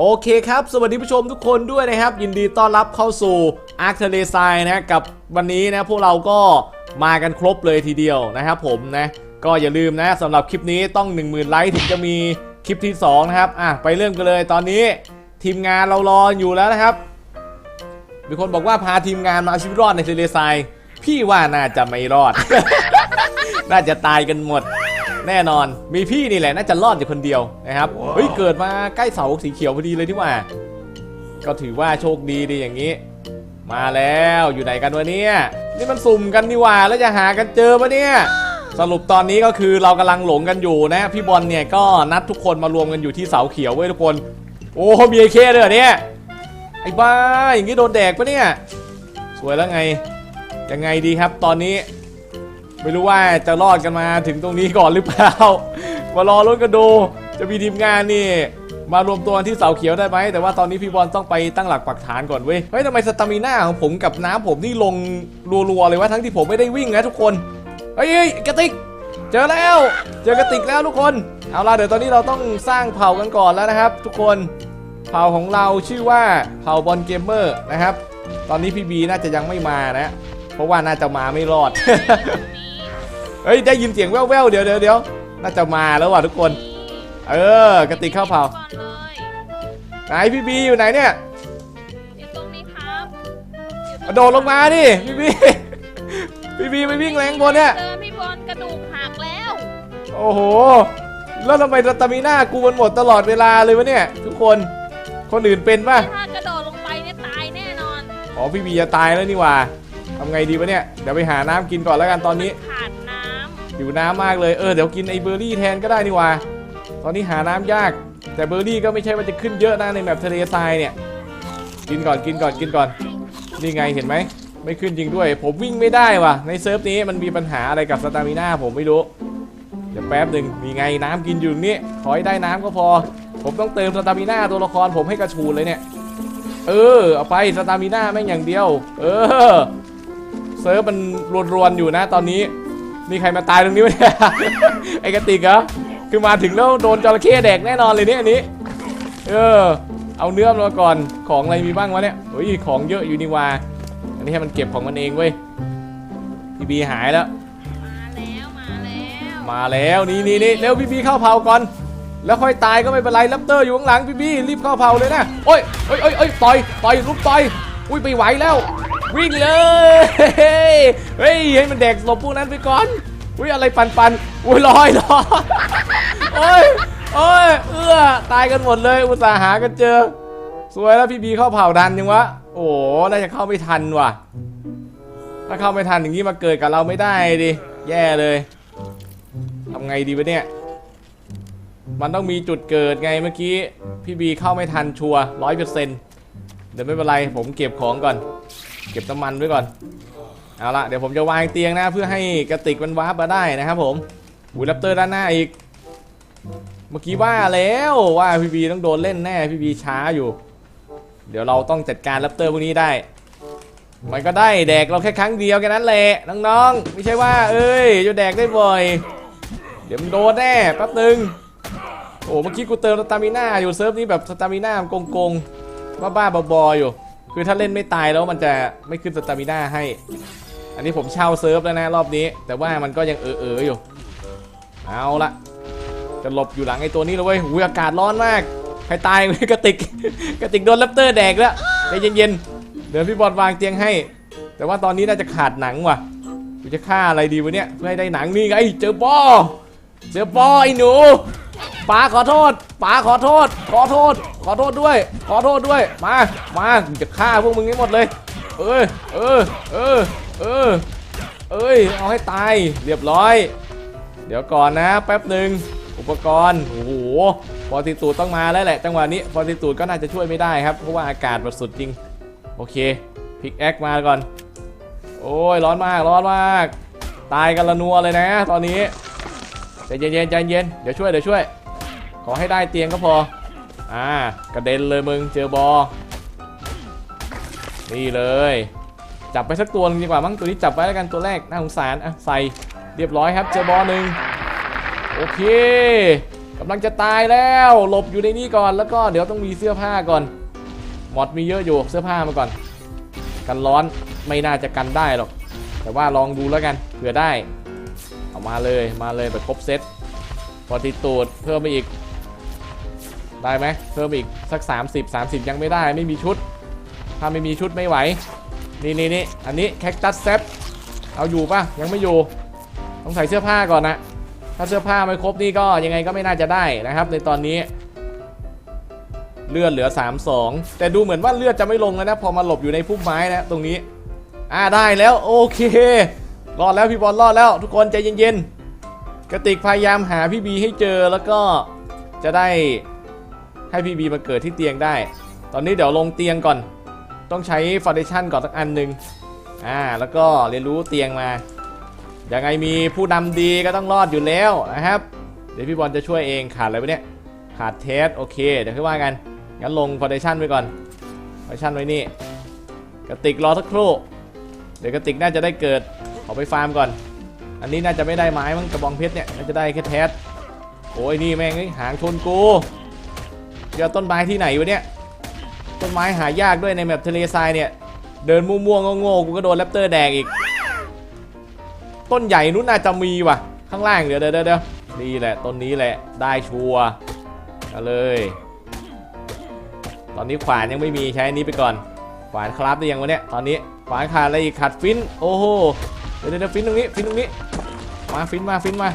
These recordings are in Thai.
โอเคครับ สวัสดีผู้ชมทุกคนด้วยนะครับ ยินดีต้อนรับเข้าสู่อาร์คเทเลไซนะกับวันนี้นะพวกเราก็มากันครบเลยทีเดียวนะครับผมนะ ก็อย่าลืมนะสำหรับคลิปนี้ต้อง 10,000 ไลค์ถึงจะมีคลิปที่ 2 นะครับ อะ ไปเริ่มกันเลยตอนนี้ ทีมงานเรารออยู่แล้วนะครับ มีคนบอกว่าพาทีมงานมาเอาชีวิตรอดในทะเลทราย พี่ว่าน่าจะไม่รอด น่าจะตายกันหมด แน่นอน มีพี่นี่แหละน่าจะรอดอยู่คนเดียวนะครับ เฮ้ยเกิดมาใกล้เสาสีเขียวพอดีเลยที่ว่า ก็ถือว่าโชคดีดีอย่างนี้ มาแล้วอยู่ไหนกันวะเนี่ยนี่มันสุ่มกันนี่หว่าแล้วจะหากันเจอปะเนี่ยสรุปตอนนี้ก็คือเรากำลังหลงกันอยู่นะ พี่บอลเนี่ยก็นัดทุกคนมารวมกันอยู่ที่เสาเขียวเว้ยทุกคน โอ้มีไอเคด้วยเหรอเนี่ยไอ้บ้าอย่างนี้โดนแดกปะเนี่ย สวยแล้วไงยังไงดีครับตอนนี้ ไม่รู้ว่าจะรอดกันมาถึงตรงนี้ก่อนหรือเปล่า มารอรถกันดู จะมีทีมงานนี่ มารวมตัวที่เสาเขียวได้ไหม แต่ว่าตอนนี้พี่บอลต้องไปตั้งหลักปักฐานก่อนเว้ย เฮ้ยทำไมสตามิน่าของผมกับน้ำผมนี่ลงรัวๆเลยวะทั้งที่ผมไม่ได้วิ่งนะทุกคน เฮ้ยเฮ้ยกระติก เจอแล้ว เจอกระติกแล้วทุกคน เอาล่ะเดี๋ยวตอนนี้เราต้องสร้างเผ่ากันก่อนแล้วนะครับ ทุกคน เผ่าของเราชื่อว่าเผ่าบอลเกมเมอร์นะครับ ตอนนี้พี่บีน่าจะยังไม่มานะ เพราะว่าน่าจะมาไม่รอด เฮ้ยได้ยินเสียงแว่วๆเดี๋ยวเดี๋ยวเดี๋ยวน่าจะมาแล้วว่ะทุกคน เออกระติกเข้าเผ่าก่อนเลยไหนพี่บีอยู่ไหนเนี่ยอยู่ตรงนี้ครับอยู่ตรงกระโดดลงมาดิพี่บีพี่บีไปวิ่งแรงบนเนี่ยเจอพี่บอลกระดูกหักแล้วโอ้โหแล้วทำไมสตามิน่ากูมันหมดตลอดเวลาเลยวะเนี่ยทุกคนคนอื่นเป็นป่ะถ้ากระโดดลงไปเนี่ยตายแน่นอนอ๋อพี่บีจะตายแล้วนี่หว่าทำไงดีวะเนี่ยเดี๋ยวไปหาน้ำกินก่อนแล้วกันตอนนี้ ขาดน้ หิวน้ำมากเลยเออเดี๋ยวกินไอ้เบอร์รี่แทนก็ได้นี่ว่าตอนนี้หาน้ำยาก แต่เบอร์รี่ก็ไม่ใช่ว่าจะขึ้นเยอะนะในแบบทะเลทรายเนี่ย กินก่อนกินก่อนกินก่อนนี่ไงเห็นไหมไม่ขึ้นจริงด้วย ผมวิ่งไม่ได้ว่ะในเซิร์ฟนี้มันมีปัญหาอะไรกับสตามิน่าผมไม่รู้เดี๋ยวแป๊บหนึ่งมีไงน้ำกินอยู่นี่ขอให้ได้น้ำก็พอ ผมต้องเติมสตามิน่าตัวละครผมให้กระชูนเลยเนี่ยเออเอาไปสตามิน่าแม่งอย่างเดียว เออเซิร์ฟมันรวนๆอยู่นะตอนนี้ มีใครมาตายตรงนี้ไหมเนี่ยไอกระติกเหรอคือมาถึงแล้วโดนจระเข้แดกแน่นอนเลยเนี่ยอันนี้ เออ เอาเนื้อมาก่อนของอะไรมีบ้างวะเนี่ยเฮ้ยของเยอะอยู่นี่ว่าอันนี้ให้มันเก็บของมันเองเว้ยพี่บีหายแล้วำมาแล้วมาแล้วมาแล้วนี่นี่นี่เร็วพี่บีเข้าเผาก่อน แล้วค่อยตายก็ไม่เป็นไรลัปเตอร์อยู่ข้างหลังพี่บีรีบเข้าเผาเลยนะโอ้ยโอ้ยโอ้ยโอ้ยต่อยต่อยลุกต่อยอุ้ยไปไหวแล้ว วิ่งเลยเฮ้ยให้มันแดกหลบพวกนั้นไปก่อนอุ้ยอะไรปันปันอุ้ยลอยลอยโอ้ยโอ้ยเอื้อตายกันหมดเลยอุตส่าห์หากันเจอ สวยแล้วพี่บีเข้าเผาทันยังวะโอ้น่าจะเข้าไม่ทันว่ะ ถ้าเข้าไม่ทันอย่างนี้มาเกิดกับเราไม่ได้ดิแย่เลยทำไงดีวะเนี่ยมันต้องมีจุดเกิดไงเมื่อกี้ พี่บีเข้าไม่ทันชัวร้อยเปอร์เซ็นต์เดี๋ยวไม่เป็นไรผมเก็บของก่อน เก็บน้ำมันไว้ก่อน เอาละเดี๋ยวผมจะวางเตียงนะ เพื่อให้กระติกมันวาร์ปมาได้นะครับผมหูแรปเตอร์ด้านหน้าอีก เมื่อกี้ว่าแล้วว่าพี่บีต้องโดนเล่นแน่พี่บีช้าอยู่ เดี๋ยวเราต้องจัดการแรปเตอร์พวกนี้ได้มันก็ได้แดกเราแค่ครั้งเดียวแค่นั้นแหละน้องๆ ไม่ใช่ว่า เอ้ยจะแดกได้บ่อย เดี๋ยวมันโดนแน่แป๊บนึงโอ้เมื่อกี้กูเติมสตามิน่าอยู่เซิร์ฟนี้แบบสตามิน่าโกงๆบ้าๆบอๆอยู่ คือถ้าเล่นไม่ตายแล้วมันจะไม่ขึ้นสตามิน่าให้ อันนี้ผมเช่าเซิร์ฟแล้วนะรอบนี้ แต่ว่ามันก็ยังเออๆอออยู่ เอาละจะหลบอยู่หลังไอ้ตัวนี้เลยเว้ยหูอากาศร้อนมาก ใครตายกระติก กระติกโดนแรปเตอร์แดกแล้วใจเย็นๆ เดี๋ยวพี่บอลวางเตียงให้ แต่ว่าตอนนี้น่าจะขาดหนังว่ะกูจะฆ่าอะไรดีวะเนี่ยเพื่อให้ได้หนังนี่ไง เจอบอเจอบอไอ้หนู ป๋าขอโทษป๋าขอโทษ ขอโทษ ขอโทษด้วย ขอโทษด้วย มา มาจะฆ่าพวกมึงให้หมดเลย เออเออ เออ เออ เอ้ย เอาให้ตาย เรียบร้อย เดี๋ยวก่อนนะ แป๊บหนึ่งอุปกรณ์ โอ้โห ฟอร์ติตูดต้องมาแล้วแหละ จังหวะนี้ ฟอร์ติตูดก็น่าจะช่วยไม่ได้ครับ เพราะว่าอากาศมันสุดจริง โอเค พิกแอคมาก่อน โอ้ย ร้อนมาก ร้อนมาก ตายกันละนัวเลยนะ ตอนนี้ใจเย็นๆใจเย็น เดี๋ยวช่วย เดี๋ยวช่วย อให้ได้เตียงก็พอ อ่ากระเด็นเลยมึงเจอบอ นี่เลย จับไปสักตัวหนึงดีกว่ามั้งตัวนี้จับไว้แล้วกันตัวแรกน่าสงสารอะใส่เรียบร้อยครับเจอบอหนึ่งโอเคกำลังจะตายแล้วหลบอยู่ในนี้ก่อนแล้วก็เดี๋ยวต้องมีเสื้อผ้าก่อนหมดมีเยอะอยู่เสื้อผ้ามาก่อน กันร้อนไม่น่าจะกันได้หรอก แต่ว่าลองดูแล้วกันเผื่อได้ เอามาเลยมาเลยแบบครบเซตพอติตูดเพิ่มไปอีก ได้ไหมเพิ่มอีกสัก 30 30 ยังไม่ได้ไม่มีชุด ถ้าไม่มีชุดไม่ไหว นี่นี่นี่อันนี้แคคตัสเซตเอาอยู่ปะยังไม่อยู่ ต้องใส่เสื้อผ้าก่อนนะ ถ้าเสื้อผ้าไม่ครบนี่ก็ยังไงก็ไม่น่าจะได้นะครับ ในตอนนี้ เลือดเหลือ 3 2 แต่ดูเหมือนว่าเลือดจะไม่ลงแล้วนะ พอมาหลบอยู่ในพุ่มไม้นะตรงนี้ อ่าได้แล้วโอเค รอดแล้วพี่บอลรอดแล้ว ทุกคนใจเย็นๆกระติกพยายามหาพี่บีให้เจอแล้วก็จะได้ ให้พี่บีมาเกิดที่เตียงได้ ตอนนี้เดี๋ยวลงเตียงก่อน ต้องใช้ฟาวเดชั่นก่อนสักอันหนึ่งอ่าแล้วก็เรียนรู้เตียงมายังไงมีผู้นำดีก็ต้องรอดอยู่แล้วนะครับ เดี๋ยวพี่บอลจะช่วยเองขาดอะไรไปเนี่ยขาดเทสโอเค เดี๋ยวค่อยว่ากัน งั้นลงฟ u เดชั่นไว้ก่อนฟ u เดชั่นไว้นี่กระติกรอสักครู่ เดี๋ยวกระติกน่าจะได้เกิดขอไปฟาร์มก่อน อันนี้น่าจะไม่ได้ไม้มั้งกระบองเพชรเนี่ยน่าจะได้แค่เทสโอ้ยนี่แม่งหางชนกู เจอต้นไม้ที่ไหนวะเนี่ย ต้นไม้หายากด้วยในแมปทะเลทรายเนี่ย เดินมั่วๆโง่ๆกูก็โดนแรปเตอร์แดงอีก ต้นใหญ่นู้นน่าจะมีว่ะ ข้างล่างเดี๋ยวเดี๋ยวเดี๋ยวนี่แหละต้นนี้แหละ ได้ชัวร์เอาเลย ตอนนี้ขวานยังไม่มีใช้อันนี้ไปก่อน ขวานคราฟได้ยังวะเนี่ย ตอนนี้ขวานขาดอะไรอีกขาดฟิน โอ้โห เดี๋ยวเดี๋ยวเดี๋ยวฟินตรงนี้ ฟินตรงนี้ มาฟินมาฟินมา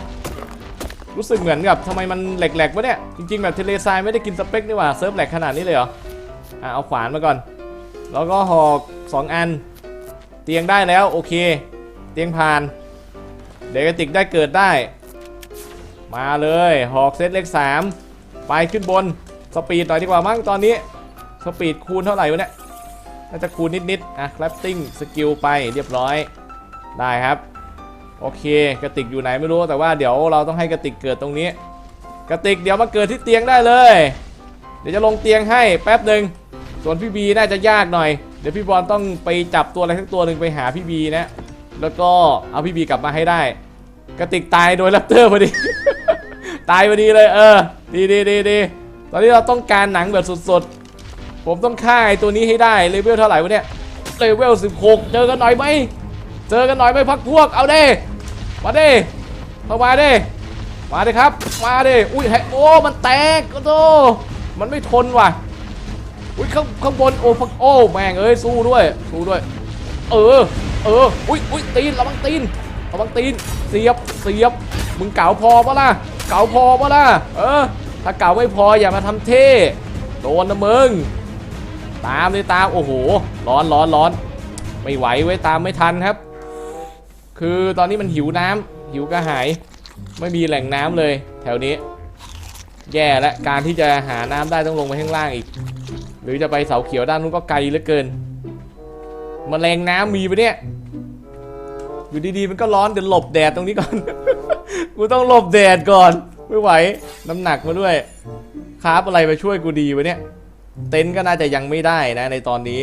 รู้สึกเหมือนกับทำไมมันแหลกๆวะเนี่ย จริงๆ แบบเทเลทรายไม่ได้กินสเปคนี่หว่าเซิร์ฟแหลกขนาดนี้เลยเหรออะเอาขวานมาก่อน แล้วก็หอกสองอัน เตียงได้แล้วโอเค เตียงผ่าน เดกระติกได้เกิดได้ มาเลยหอกเซตเลข3 ไปขึ้นบนสปีดหน่อยดีกว่ามั้งตอนนี้สปีดคูณเท่าไหร่วะเนี่ยน่าจะคูณนิดๆอะคลัปติ้งสกิลไปเรียบร้อยได้ครับ โอเคกระติกอยู่ไหนไม่รู้แต่ว่าเดี๋ยวเราต้องให้กระติกเกิดตรงนี้ กระติกเดี๋ยวมาเกิดที่เตียงได้เลย เดี๋ยวจะลงเตียงให้แป๊บหนึ่งส่วนพี่บีน่าจะยากหน่อย เดี๋ยวพี่บอลต้องไปจับตัวอะไรทั้งตัวหนึ่งไปหาพี่บีนะแล้วก็เอาพี่บีกลับมาให้ได้ กระติกตายโดยแรปเตอร์พอดี ตายพอดีเลยเออ ดีดีดีดีตอนนี้เราต้องการหนังแบบสดๆ ผมต้องฆ่าไอ้ตัวนี้ให้ได้เลเวลเท่าไหร่วะเนี่ยเลเวล16 เจอกันหน่อยไหมเจอกันหน่อยไหมพักพวกเอาเด้ มาเด้เข้ามาเด้มาเด้ครับ มาเด้อุ้ยแฮะโอ้มันแตกโอ้โตมันไม่ทนว่ะอุ้ยข้างข้างบนโอ้พักโอ้แม่งเอ้ยสู้ด้วยสู้ด้วย เออเอออุ้ยอุ้ยตีนระวังตีนระวังตีนเสียบเสียบมึงเก่าพอปะล่ะเก่าพอปะล่ะเออ ถ้าเก่าไม่พออย่ามาทำเท่โดนนะมึงตามเลยตามโอ้โหร้อนร้อนร้อนไม่ไหวไว้ตามไม่ทันครับ คือตอนนี้มันหิวน้ำหิวกระหาย ไม่มีแหล่งน้ำเลย แถวนี้ แย่และการที่จะหาน้ำได้ต้องลงไปข้างล่างอีก หรือจะไปเสาเขียวด้านนู้นก็ไกลเหลือเกินมแมลงน้ำมีปะเนี่ย อยู่ดีๆมันก็ร้อนเดี๋ยวหลบแดดตรงนี้ก่อน กูต้องหลบแดดก่อน ไม่ไหว น้ำหนักมาด้วยคาฟอะไรมาช่วยกูดีวะเนี่ย เต็นท์ก็น่าจะยังไม่ได้นะในตอนนี้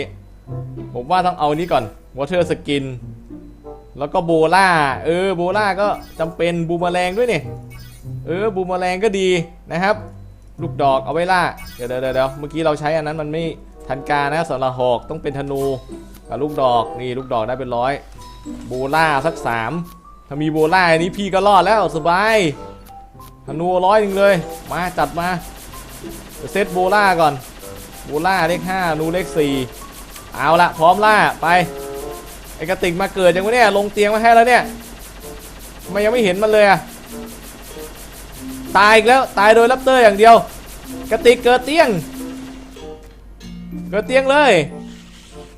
ผมว่าต้องเอานี้ก่อน water skin แล้วก็โบล่า เออโบล่าก็จำเป็นบูมแมลงด้วยเนี่ยเออบูมแมลงก็ดีนะครับ ลูกดอกเอาไว้ล่า เดี๋ยวเดี๋ยวเดี๋ยวเมื่อกี้เราใช้อันนั้นมันไม่ทันการนะสำหรับหอกต้องเป็นธนูกับลูกดอกนี่ลูกดอกได้เป็นร้อยโบล่าสักสามถ้ามีโบล่าอันนี้พี่ก็รอดแล้วสบายธนูร้อยหนึ่งเลย มาจัดมาเดี๋ยวเซตโบล่าก่อนโบล่าเลขห้านูเลขสี่เอาละพร้อมล่าไป ไอกระติกมาเกิดยังวะเนี่ยลงเตียงมาให้แล้วเนี่ยทำไมยังไม่เห็นมันเลยอะตายอีกแล้วตายโดยแรปเตอร์อย่างเดียว กระติกเกิดเตียง เกิดเตียงเลย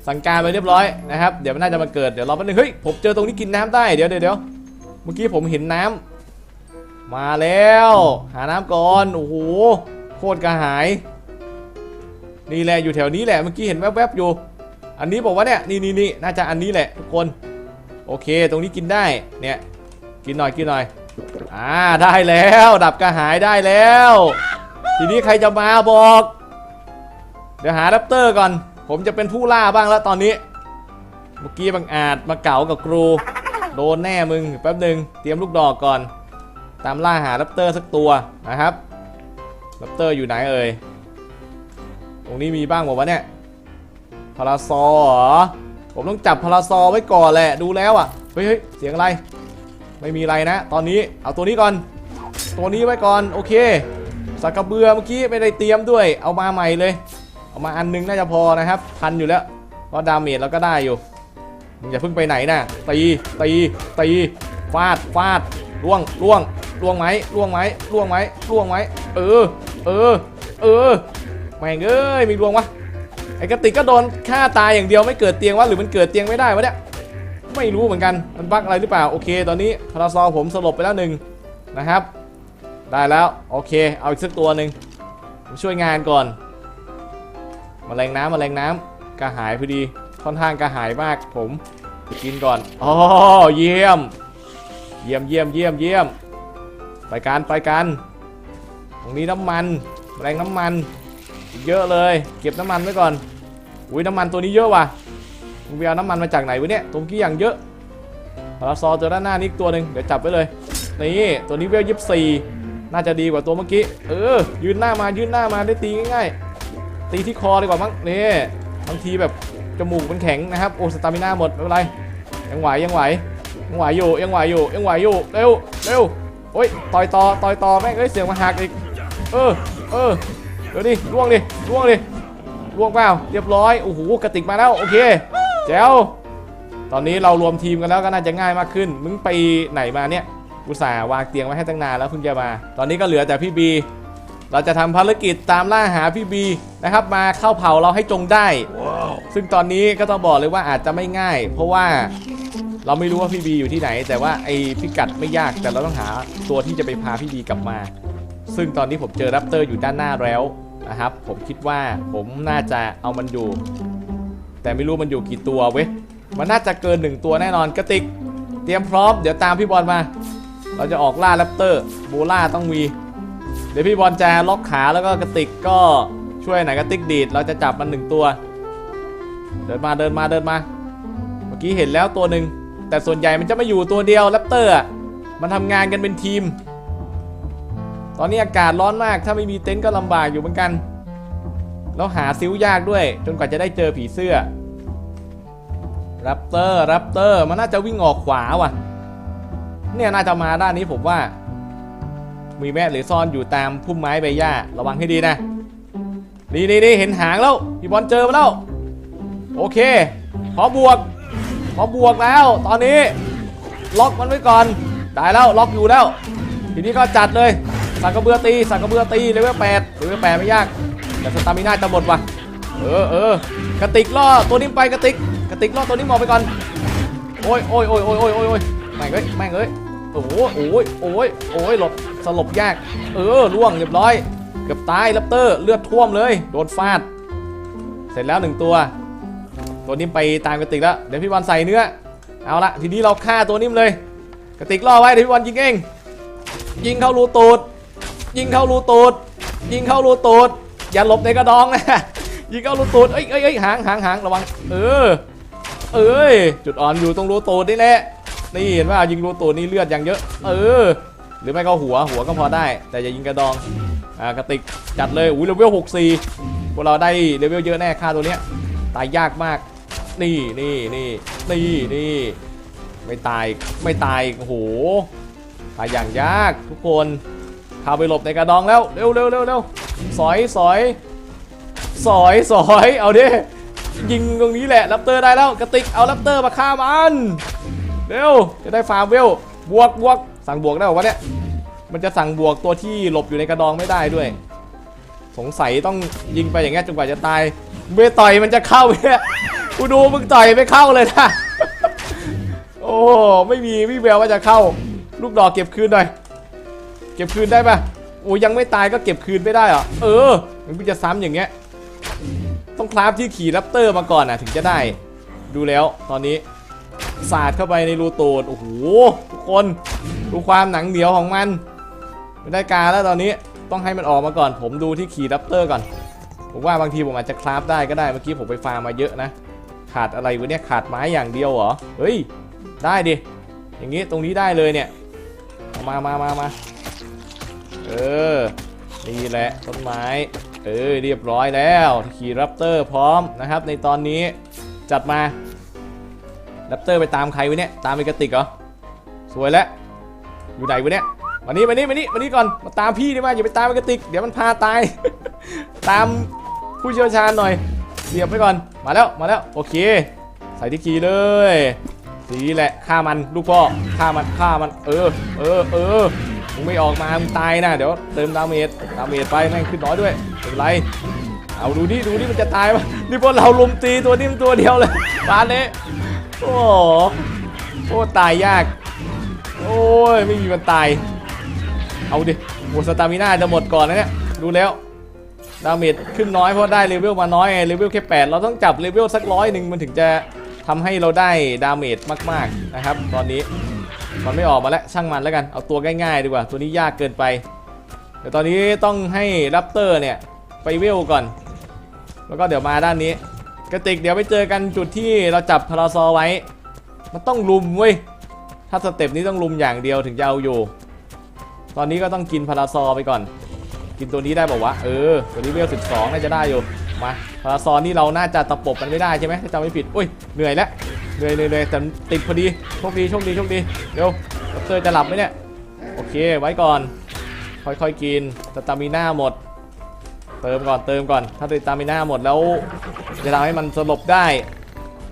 สั่งการไปเรียบร้อยนะครับเดี๋ยวมันน่าจะมาเกิดเดี๋ยวรอแป๊บนึงเฮ้ยผมเจอตรงนี้กินน้ำได้เดี๋ยวเดี๋ยวเดี๋ยวเมื่อกี้ผมเห็นน้ำมาแล้ว หาน้ำก่อนโอ้โหโคตรกระหายนี่แหละอยู่แถวนี้แหละเมื่อกี้เห็นแวบๆอยู่ อันนี้บอกว่าเนี่ยนี่นี่นี่น่าจะอันนี้แหละทุกคน โอเค ตรงนี้กินได้เนี่ยกินหน่อยกินหน่อยอ่าได้แล้ว ดับกระหายได้แล้ว ทีนี้ใครจะมาบอก เดี๋ยวหาแรปเตอร์ก่อน ผมจะเป็นผู้ล่าบ้างแล้วตอนนี้ เมื่อกี้บังอาจมาเก๋ากับครู โดนแน่มึงแป๊บหนึ่งเตรียมลูกดอกก่อน ตามล่าหาแรปเตอร์สักตัวนะครับลัปเตอร์อยู่ไหนเอ่ยตรงนี้มีบ้างบอกว่าเนี่ย พาราซอเหรอ ผมต้องจับพาราซอไว้ก่อนแหละ ดูแล้วอะ เฮ้ยเสียงอะไร ไม่มีอะไรนะ ตอนนี้ เอาตัวนี้ก่อน ตัวนี้ไว้ก่อน โอเคสักกระเบือเมื่อกี้ไม่ได้เตรียมด้วย เอามาใหม่เลย เอามาอันนึงน่าจะพอนะครับ พันอยู่แล้ว เพราะดาเมจเราก็ได้อยู่ อย่าเพิ่งไปไหนนะตี ตี ตี ฟาด ฟาด ล่วง ล่วง ล่วงไหมล่วงไหมล่วงไหมล่วงไหมเออ เออ เออ แม่งเอ้ย มีล่วงวะ ไอ้กระติกก็โดนฆ่าตายอย่างเดียวไม่เกิดเตียงวะหรือมันเกิดเตียงไม่ได้วะเนี่ยไม่รู้เหมือนกันมันบั๊กอะไรหรือเปล่าโอเค ตอนนี้พาราซอผมสลบไปแล้วหนึ่งนะครับ ได้แล้วโอเค เอาอีกสักตัวหนึ่งผมช่วยงานก่อนมแมลงน้ำมแมลงน้ำกระหายพอดีค่อนข้างกระหายมากผมกินก่อนอ๋อเยี่ยม เยี่ยมเยี่ยมเยี่ยมเยี่ยมไปกันไปกันตรงนี้น้ำมันแมลงน้ำมัน เยอะเลย เก็บน้ำมันไว้ก่อน อุ้ยน้ำมันตัวนี้เยอะว่ะมึงไปเอาน้ำมันมาจากไหนวะเนี่ยตรงกี้อย่างเยอะพาราซอเจอด้านหน้านี่ตัวหนึ่งเดี๋ยวจับไว้เลย นี่ตัวนี้เวลยิบสี่น่าจะดีกว่าตัวเมื่อกี้ เออ ยืนหน้ามา ยืนหน้ามาได้ตีง่ายๆ ตีที่คอดีกว่ามั้ง นี่บางทีแบบจมูกมันแข็งนะครับ โอ้สตามิน่าหมดไม่เป็นไร ยังไหวยังไหว ยังไหวอยู่ ยังไหวอยู่ ยังไหวอยู่ เร็ว เร็ว โอ้ย ต่อยต่อ ต่อยต่อแม่งเอ้ย เสียงมาหักอีก เออ เออ เดี๋ยวดิล่วงดิล่วงดิล่วงเปล่าเรียบร้อยโอ้โหกระติกมาแล้วโอเคแจ๋วตอนนี้เรารวมทีมกันแล้วก็น่าจะง่ายมากขึ้น มึงไปไหนมาเนี่ยอุตส่าห์วางเตียงไว้ให้ตั้งนานแล้วเพิ่งจะมา ตอนนี้ก็เหลือแต่พี่บี เราจะทำภารกิจตามล่าหาพี่บีนะครับมาเข้าเผาเราให้จงได้ซึ่งตอนนี้ก็ต้องบอกเลยว่าอาจจะไม่ง่าย เพราะว่าเราไม่รู้ว่าพี่บีอยู่ที่ไหน แต่ว่าไอ้พิกัดไม่ยากแต่เราต้องหาตัวที่จะไปพาพี่บีกลับมา ซึ่งตอนนี้ผมเจอแรปเตอร์อยู่ด้านหน้าแล้ว นะครับ ผมคิดว่าผมน่าจะเอามันอยู่ แต่ไม่รู้มันอยู่กี่ตัวเว้ยมันน่าจะเกินหนึ่งตัวแน่นอนกระติก เตรียมพร้อมเดี๋ยวตามพี่บอลมา เราจะออกล่าแรปเตอร์โบล่าต้องมี เดี๋ยวพี่บอลจะล็อกขาแล้วก็กระติกก็ช่วยไหนกระติกดีด เราจะจับมันหนึ่งตัว เดินมาเดินมาเดินมา เมื่อกี้เห็นแล้วตัวหนึ่งแต่ส่วนใหญ่มันจะไม่อยู่ตัวเดียวแรปเตอร์มันทำงานกันเป็นทีม ตอนนี้อากาศร้อนมาก ถ้าไม่มีเต็นท์ก็ลำบากอยู่เหมือนกัน แล้วหาซิ้วยากด้วย จนกว่าจะได้เจอผีเสื้อแรปเตอร์แรปเตอร์มันน่าจะวิ่งออกขวาว่ะ เนี่ยน่าจะมาด้านนี้ผมว่า มีแม่หรือซ่อนอยู่ตามพุ่มไม้ใบหญ้าระวังให้ดีนะนี่นี่นี่เห็นหางแล้วพี่บอลเจอมาแล้ว โอเค พอบวก พอบวกแล้ว ตอนนี้ ล็อกมันไว้ก่อน ได้แล้วล็อกอยู่แล้ว ทีนี้ก็จัดเลย สักกระเบือตีสักกระเบือตีเลเวลแปดเลเวลแปดไม่ยากแต่สตามิน่าจะหมดว่ะเออเออกระติกล่อตัวนี้ไปกระติกกระติกล่อตัวนี้มองไปก่อนโอ้ยโอ้ยโอ้ยโอ้ยโอ้ยโอ้ยโอ้ยแม่งเอ้ยแม่งเอ้ยโอ้โหโอ้ยโอ้ยโอ้ยหลบสลบยาก เออล่วงเรียบร้อยเกือบตายแรปเตอร์เลือดท่วมเลยโดนฟาด เสร็จแล้วหนึ่งตัว ตัวนี้ไปตามกระติกแล้วเดี๋ยวพี่บอลใส่เนื้อเอาละทีนี้เราฆ่าตัวนี้มเลย กระติกล่อไว้เดี๋ยวพี่บอลยิงเองยิงเข้ารูตูด ยิงเข้ารูตูด ยิงเข้ารูตูด อย่าหลบในกระดองนะ ยิงเข้ารูตูดเอ้ยเอ้ยเอ้ยหางหางหางระวัง เออ เอ้ย จุดอ่อนอยู่ตรงรูตูดนี่แหละ นี่เห็นว่ายิงรูตูดนี่เลือดอย่างเยอะ เออ หรือไม่ก็หัว หัวก็พอได้ แต่อย่ายิงกระดอง อ่ากระติกจัดเลย อุ้ยเลเวล64พวกเราได้เลเวลเยอะแน่ค่าตัวเนี้ย ตายยากมาก นี่นี่นี่นี่นี่ไม่ตาย ไม่ตาย โอ้โห ตายอย่างยากทุกคน พาไปหลบในกระดองแล้ว เร็วเร็วเร็วเร็วสอยสอยสอยสอยเอาดิยิงตรงนี้แหละแรปเตอร์ได้แล้วกระติกเอาแรปเตอร์มาฆ่ามันเร็วจะได้ฟาร์มเวลบวกบวกสั่งบวกได้หรอวะเนี่ยมันจะสั่งบวกตัวที่หลบอยู่ในกระดองไม่ได้ด้วย สงสัยต้องยิงไปอย่างเงี้ยจนกว่าจะตายเบต่อยมันจะเข้าเนี่ยกูดูมึงต่อยไม่เข้าเลยนะโอ้ไม่มีวี่แววว่าจะเข้า ลูกดอกเก็บคืนหน่อย เก็บคืนได้ปะโอ้ยังไม่ตายก็เก็บคืนไม่ได้เหรอ เออ มันกูจะซ้ำอย่างเงี้ย ต้องคราฟที่ขี่แรปเตอร์มาก่อนนะถึงจะได้ ดูแล้วตอนนี้สาดเข้าไปในรูโตนโอ้โหทุกคนดูความหนังเหนียวของมัน ไม่ได้การแล้วตอนนี้ต้องให้มันออกมาก่อน ผมดูที่ขี่แรปเตอร์ก่อน ผมว่าบางทีผมอาจจะคราฟได้ก็ได้ เมื่อกี้ผมไปฟาร์มมาเยอะนะ ขาดอะไรวะเนี่ยขาดไม้อย่างเดียวเหรอ เฮ้ย ได้ดิ อย่างงี้ตรงนี้ได้เลยเนี่ย มามามามา เออ นี่แหละต้นไม้ เออเรียบร้อยแล้วขี่แรปเตอร์พร้อมนะครับ ในตอนนี้จัดมาแรปเตอร์ไปตามใครวะเนี่ย ตามไปกระติกเหรอ สวยแล้ว อยู่ไหนวะเนี่ยมานี่มานี่มานี่มานี่ก่อน มาตามพี่ดีกว่าอย่าไปตามไปกระติก เดี๋ยวมันพาตาย ตามผู้เชี่ยวชาญหน่อยเสียบไปก่อน มาแล้ว มาแล้ว โอเค ใส่ที่คีย์เลย สีแหละ ฆ่ามัน ลูกพ่อ ฆ่ามัน ฆ่ามัน เออ เออ เออ มึงไม่ออกมา มึงตายนะ เดี๋ยวเติมดาเมจ ดาเมจไปแม่งขึ้นน้อยด้วยไม่เป็นไร เอาดูนี่ดูนี่มันจะตายปะนี่พวกเราลุมตีตัวนี้มันตัวเดียวเลยปานนี้โอ้โหโอ้ตายยาก โอ้ยไม่มีมันตาย เอาดิโอ้สตามิน่าจะหมดก่อนนะเนี่ย ดูแล้ว ดาเมจขึ้นน้อยเพราะได้เลเวลมาน้อยไงเลเวลแค่8เราต้องจับเลเวลสักร้อยหนึ่งมันถึงจะทำให้เราได้ดาเมจมาก ๆนะครับ ตอนนี้ มันไม่ออกมาแล้วช่างมันแล้วกันเอาตัวง่ายๆดีกว่า ตัวนี้ยากเกินไปเดี๋ยวตอนนี้ต้องให้รัปเตอร์เนี่ยไปเวลก่อน แล้วก็เดี๋ยวมาด้านนี้กระติกเดี๋ยวไปเจอกันจุดที่เราจับพาราซอไว้ มันต้องลุมเว้ยถ้าสเต็ปนี้ต้องลุมอย่างเดียวถึงจะเอาอยู่ ตอนนี้ก็ต้องกินพาราซอไปก่อน กินตัวนี้ได้บอกว่าเออตัวนี้เวล 12 น่าจะได้อยู่มาพาราซอนี่เราน่าจะตะปบกันไม่ได้ใช่ไหมถ้าจำไม่ผิดอุ้ยเหนื่อยแล้ว เหนื่อยเหนื่อยเหนื่อยแต่ติดพอดีโชคดีโชคดีโชคดีเร็วดรจะหลับไหมเนี่ยโอเคไว้ก่อน ค่อยๆกินสตามิน่าหมด เติมก่อนเติมก่อน ถ้าสตามิน่าหมดแล้วจะทำให้มันสลบได้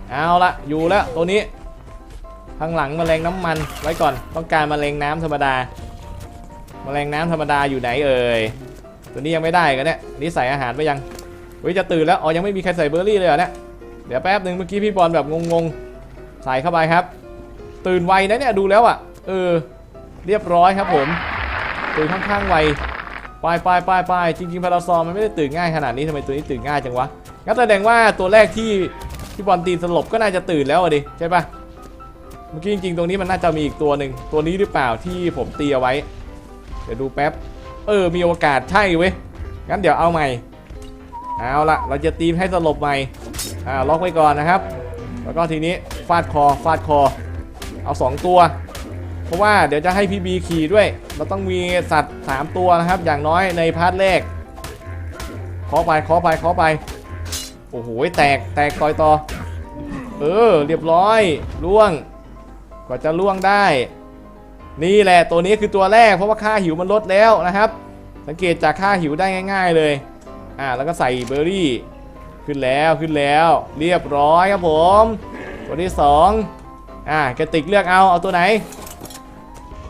เอาละอยู่แล้วตัวนี้ข้างหลังมแมลงน้ำมันไว้ก่อนต้องการมแมลงน้ำธรรมดามแมลงน้ำธรรมดาอยู่ไหนเอ่ยตัวนี้ยังไม่ได้กันเนี่ยนนี้ใส่อาหารไปยังเฮ้ยจะตื่นแล้วอ๋อยังไม่มีใครใส่เบอร์รี่เลยเหรอเนี่ยเดี๋ยวแป๊บหนึ่งเมื่อกี้พี่บอลแบบงงๆ ใส่เข้าไปครับ ตื่นไวนะเนี่ยดูแล้วอะ เออ เรียบร้อยครับผม ตื่นค่อนข้างไวไปไปไปไปจริงๆพาราซอมมันไม่ได้ตื่นง่ายขนาดนี้ทำไมตัวนี้ตื่นง่ายจังวะงั้นแสดงว่าตัวแรกที่พี่บอลตีสลบก็น่าจะตื่นแล้วดิใช่ปะเมื่อกี้จริงๆ ตรงนี้มันน่าจะมีอีกตัวหนึ่งตัวนี้หรือเปล่าที่ผมตีเอาไว้ เดี๋ยวดูแป๊บ เออ มีโอกาสใช่เว้ยงั้นเดี๋ยวเอาใหม่ เอาละเราจะตีให้สลบใหม่อ่าล็อกไว้ก่อนนะครับ แล้วก็ทีนี้าดคอฟาดคอ เอา2ตัว เพราะว่าเดี๋ยวจะให้พี่บีขี่ด้วย เราต้องมีสัตว์3ตัวนะครับ อย่างน้อยในพาร์ทแรกเคาะไปเคาะไปเคาะไป โอ้โหแตกแตกต่อยต่อ เออ เรียบร้อยล่วงกว่าจะล่วงได้ นี่แหละตัวนี้คือตัวแรกเพราะว่าค่าหิวมันลดแล้วนะครับ สังเกตจากค่าหิวได้ง่าย ๆเลย อ่าแล้วก็ใส่เบอร์รี่ ขึ้นแล้วขึ้นแล้ว เรียบร้อยครับผม ตัวที่สองอ่ากระติกเลือกเอาเอาตัวไหน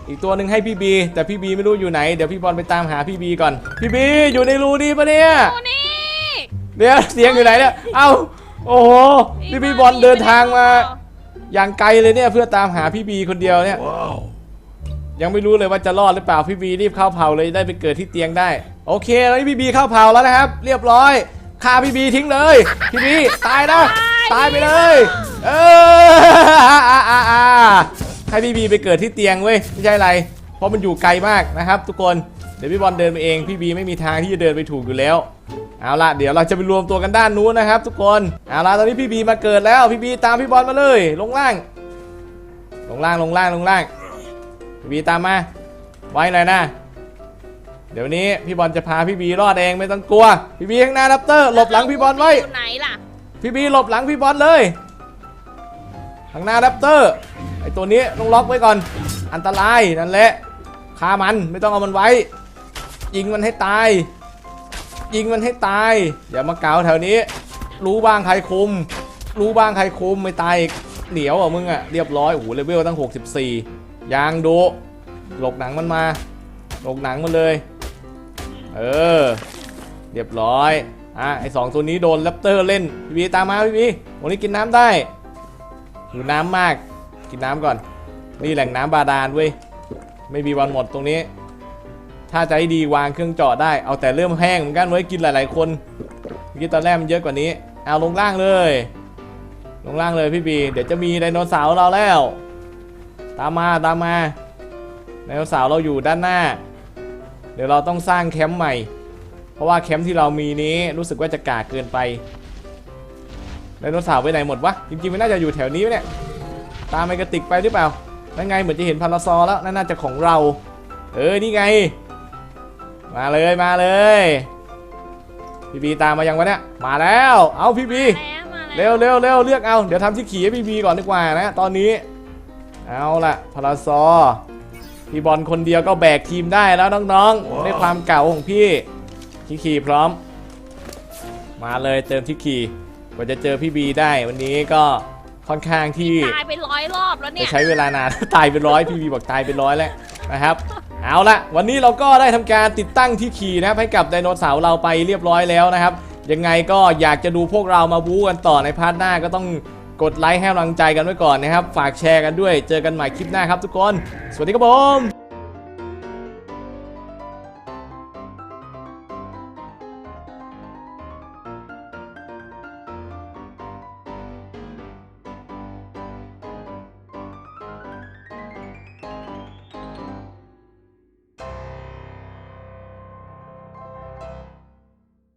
อีกตัวหนึ่งให้พี่บี แต่พี่บีไม่รู้อยู่ไหนเดี๋ยวพี่บอลไปตามหาพี่บีก่อน พี่บีอยู่ในรูนี้ปะเนี่ยตัวนี้เดี๋ยวเสียงอยู่ไหนเนี่ยเอ้าโอ้โหนี่พี่บอลเดินทางมาอย่างไกลเลยเนี่ยเพื่อตามหาพี่บีคนเดียวเนี่ยยังไม่รู้เลยว่าจะรอดหรือเปล่าพี่บีรีบเข้าเผาเลยได้ไปเกิดที่เตียงได้ โอเคแล้วนี่พี่บีเข้าเผาแล้วนะครับ เรียบร้อยฆ่าพี่บีทิ้งเลยพี่บีตายนะ ตายไปเลย เออให้พี่บีไปเกิดที่เตียงเว้ยไม่ใช่อะไร เพราะมันอยู่ไกลมากนะครับ ทุกคนเดี๋ยวพี่บอลเดินไปเองพี่บีไม่มีทางที่จะเดินไปถูกอยู่แล้วเอาละเดี๋ยวเราจะไปรวมตัวกันด้านนู้นนะครับ ทุกคนเอาละตอนนี้พี่บีมาเกิดแล้วพี่บีตามพี่บอลมาเลย ลงล่าง ลงล่างลงล่างลงล่างพี่บีตามมาไว้หน่อยนะ เดี๋ยวนี้พี่บอลจะพาพี่บีรอดเองไม่ต้องกลัว พี่บีข้างหน้าดับเตอร์หลบหลังพี่บอลไว้อยู่ไหนล่ะ พี่บีหลบหลังพี่บอลเลยข้างหน้าดับเตอร์ไอตัวนี้ต้องล็อกไว้ก่อน อันตรายนั่นแหละฆ่ามันไม่ต้องเอามันไว้ ยิงมันให้ตาย ยิงมันให้ตายอย่ามาเกาแถวนี้ รู้บ้างใครคุม รู้บ้างใครคุมไม่ตายอีกเหนียวอะมึงอะเรียบร้อยโอ้โหเลเวลตั้ง 64 ยางดูหลบหนังมันมาหลบหนังมันเลย เออ เรียบร้อย อะไอสองตัวนี้โดนแรปเตอร์เล่นพี่บีตามมาพี่บีวันนี้กินน้ำได้อยู่น้ำมาก กินน้ำก่อน นี่แหล่งน้ำบาดาลเว้ยไม่มีวันหมดตรงนี้ ถ้าจะให้ดีวางเครื่องเจาะได้เอาแต่เริ่มแห้งเหมือนกันเว้ยกินหลาย ๆ คนเมื่อกี้ตอนแรกมันเยอะกว่านี้เอาลงล่างเลย ลงล่างเลยพี่บีเดี๋ยวจะมีไดโนเสาร์เราแล้ว ตามมาตามมาไดโนเสาร์เราอยู่ด้านหน้า เดี๋ยวเราต้องสร้างแคมป์ใหม่ เพราะว่าแคมป์ที่เรามีนี้รู้สึกว่าจะกากเกินไปไดโนเสาร์ไปไหนหมดวะจริงๆมันน่าจะอยู่แถวนี้วะเนี่ยตามไปกระติกไปหรือเปล่านั่นไงเหมือนจะเห็นพาราซอแล้วนั่นน่าจะของเรา เออนี่ไง มาเลยมาเลยพี่บีตามมายังวะเนี่ยมาแล้วเอาพี่บีแล้วมาแล้วเร็วเร็วเร็วเลือกเอาเดี๋ยวทำที่ขี่ให้พี่บีก่อนดีกว่านะตอนนี้ เอาละพาราซอพี่บอลคนเดียวก็แบกทีมได้แล้วน้องๆด้วยความเก่าของพี่ ที่ขี่พร้อม มาเลยเติมที่ขี่กว่าจะเจอพี่บีได้วันนี้ก็ค่อนข้างที่ตายไปร้อยรอบแล้วจะเนี่ยใช้เวลานาน ตายเป็นร้อยพี่บีบอกตายเป็นร้อยแล้วนะครับ เอาละวันนี้เราก็ได้ทำการติดตั้งที่ขี่นะครับให้กับไดโนเสาร์เราไปเรียบร้อยแล้วนะครับ ยังไงก็อยากจะดูพวกเรามาบู๊กันต่อในพาร์ทหน้าก็ต้องกดไลค์ให้กำลังใจกันไว้ก่อนนะครับ ฝากแชร์กันด้วย เจอกันใหม่คลิปหน้าครับทุกคน สวัสดีครับผม